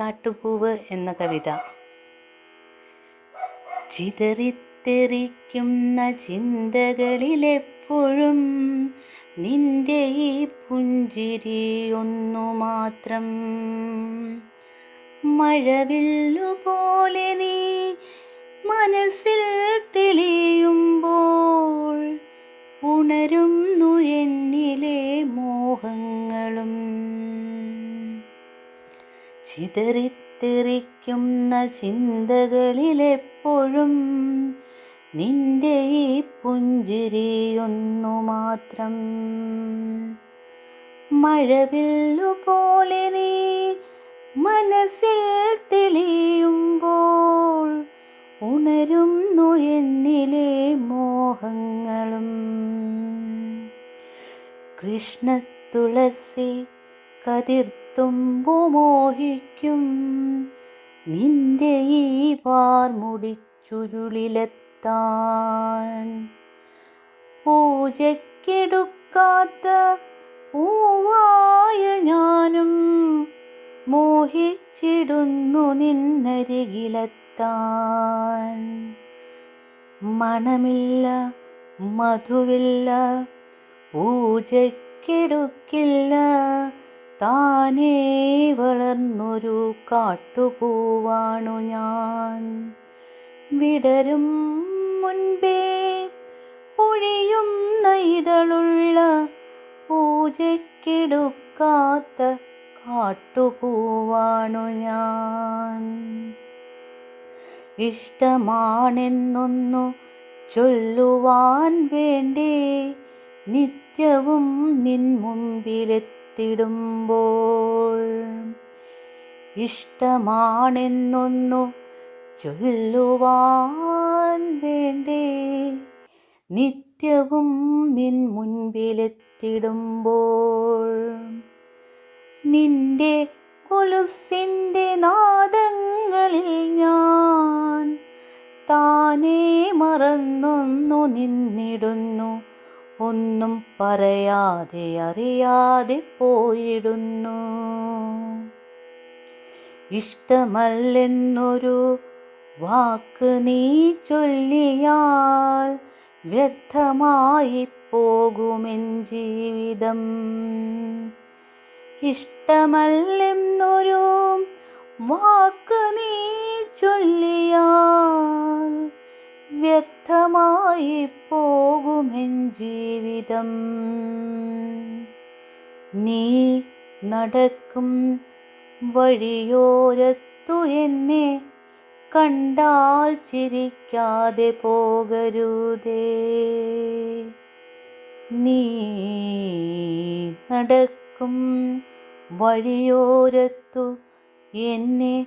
കാട്ടുപൂവ് എന്ന കവിത. ചിതറിത്തെറിക്കുന്ന ചിന്തകളിലെപ്പോഴും നിന്റെ ഈ പുഞ്ചിരി ഒന്നു മാത്രം മഴവില്ലുപോലെ നീ മനസ്സിൽ തെളിയുമ്പോൾ ചിതറിത്തെറിക്കുന്ന ചിന്തകളിലെപ്പോഴും നിന്റെ ഈ പുഞ്ചിരിയൊന്നു മാത്രം. മഴവില്ലുപോലെ നീ മനസ്സിൽ തെളിയുമ്പോൾ ഉണരുന്നു എന്നിലെ മോഹങ്ങളും. കൃഷ്ണത്തുളസി കതിർത്തുമ്പു മോഹിക്കും. നിന്റെ ഈ വാർമുടിച്ചുരുളിലെത്താൻ പൂജയ്ക്കെടുക്കാത്ത പൂവായ ഞാനും മോഹിച്ചിടുന്നു നിന്നരികിലെത്താൻ. മണമില്ല മധുവില്ല പൂജയ്ക്കെടുക്കില്ല താനേ വളർന്നൊരു കാട്ടുപൂവാണു ഞാൻ. വിടരും മുൻപേ പൊഴിയുന്ന ഇതളുള്ള പൂജയ്ക്കെടുക്കാത്ത കാട്ടുപൂവാണു ഞാൻ. ഇഷ്ടമാണെന്നൊന്നു ചൊല്ലുവാൻ വേണ്ടി? നിത്യവും നിൻ മുമ്പിലെത്തിടുമ്പോൾ ഇഷ്ടമാണെന്നൊന്നു ചൊല്ലുവാൻ വേണ്ടേ? നിത്യവും നിൻ മുൻപിലെത്തിടുമ്പോൾ നിന്റെ കൊലുസിന്റെ നാദങ്ങളിൽ ഞാൻ താനേ മറന്നൊന്നു നിന്നിടുന്നു. ഒന്നും പറയാതെ അറിയാതെ പോയിടുന്നു. ഇഷ്ടമല്ലെന്നൊരു വാക്ക് നീ ചൊല്ലിയാൽ വ്യർത്ഥമായി പോകുമെൻ ജീവിതം. ഇഷ്ടമല്ലെന്നൊരു വാക്ക് നീ ചൊല്ലിയാൽ വ്യർത്ഥമായി പോകുമെൻ ജീവിതം. നീ നടക്കും വഴിയോരത്തു എന്നെ കണ്ടാൽ ചിരിക്കാതെ പോകരുതേ. നീ നടക്കും വഴിയോരത്തു എന്നെ